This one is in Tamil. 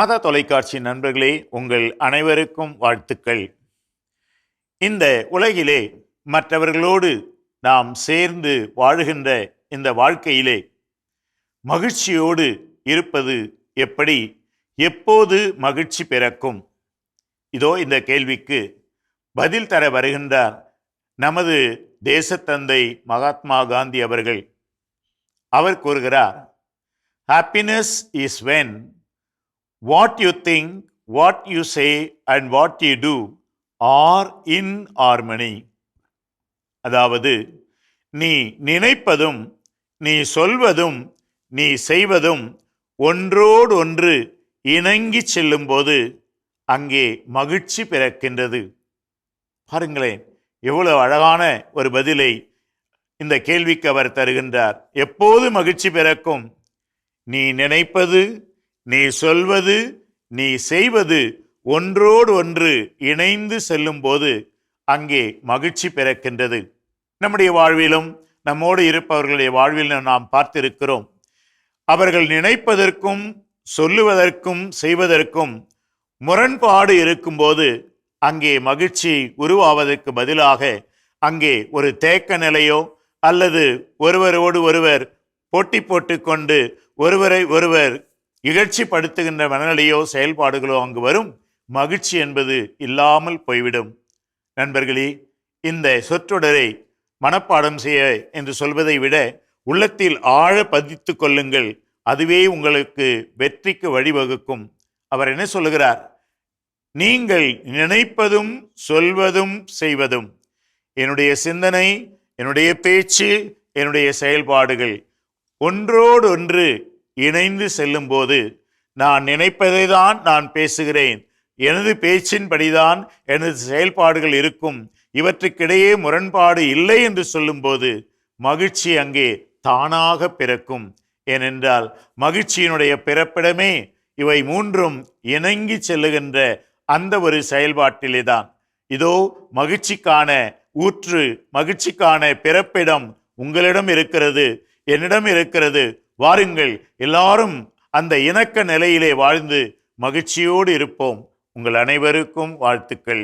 மாதா தொலைக்காட்சி நண்பர்களே உங்கள் அனைவருக்கும் வாழ்த்துக்கள். இந்த உலகிலே மற்றவர்களோடு நாம் சேர்ந்து வாழுகின்ற இந்த வாழ்க்கையிலே மகிழ்ச்சியோடு இருப்பது எப்படி? எப்போது மகிழ்ச்சி பிறக்கும்? இதோ இந்த கேள்விக்கு பதில் தர வருகின்றார் நமது தேசத்தந்தை மகாத்மா காந்தி அவர்கள். அவர் கூறுகிறார் happiness is when what you think what you say and what you do are in harmony அதாவது நீ நினைப்பதும் நீ சொல்வதும் நீ செய்வதும் ஒன்றோடு ஒன்று இணங்கி செல்லும்போது அங்கே மகிழ்ச்சி பிறக்கின்றது. பாருங்களேன் எவ்வளவு அழகான ஒரு பதிலை இந்த கேள்விக்கு அவர் தருகின்றார். எப்போது மகிழ்ச்சி பிறக்கும்? நீ நினைப்பது நீ சொல்வது நீ செய்வது ஒன்றோடு ஒன்று இணைந்து செல்லும்போது அங்கே மகிழ்ச்சி பிறக்கின்றது. நம்முடைய வாழ்விலும் நம்மோடு இருப்பவர்களுடைய வாழ்விலும் நாம் பார்த்திருக்கிறோம். அவர்கள் நினைப்பதற்கும் சொல்லுவதற்கும் செய்வதற்கும் முரண்பாடு இருக்கும்போது அங்கே மகிழ்ச்சி உருவாவதற்கு பதிலாக அங்கே ஒரு தேக்க நிலையோ அல்லது ஒருவரோடு ஒருவர் போட்டி போட்டுக்கொண்டு ஒருவரை ஒருவர் இகழ்ச்சிப்படுத்துகின்ற மனநிலையோ செயல்பாடுகளோ அங்கு வரும். மகிழ்ச்சி என்பது இல்லாமல் போய்விடும். நண்பர்களே இந்த சொற்றொடரை மனப்பாடம் செய்ய என்று சொல்வதை விட உள்ளத்தில் ஆழ பதித்து கொள்ளுங்கள். அதுவே உங்களுக்கு வெற்றிக்கு வழிவகுக்கும். அவர் என்ன சொல்லுகிறார்? நீங்கள் நினைப்பதும் சொல்வதும் செய்வதும். என்னுடைய சிந்தனை என்னுடைய பேச்சு என்னுடைய செயல்பாடுகள் ஒன்றோடொன்று இணைந்து செல்லும்போது நான் நினைப்பதை தான் நான் பேசுகிறேன். எனது பேச்சின்படிதான் எனது செயல்பாடுகள் இருக்கும். இவற்றுக்கிடையே முரண்பாடு இல்லை என்று சொல்லும்போது மகிழ்ச்சி அங்கே தானாக பிறக்கும். ஏனென்றால் மகிழ்ச்சியினுடைய பிறப்பிடமே இவை மூன்றும் இணங்கி செல்லுகின்ற அந்த ஒரு செயல்பாட்டிலே தான் இதோ மகிழ்ச்சிக்கான ஊற்று மகிழ்ச்சிக்கான பிறப்பிடம் உங்களிடம் இருக்கிறது என்னிடம் இருக்கிறது வாருங்கள். எல்லாரும் அந்த இணக்க நிலையிலே வாழ்ந்து மகிழ்ச்சியோடு இருப்போம். உங்கள் அனைவருக்கும் வாழ்த்துக்கள்.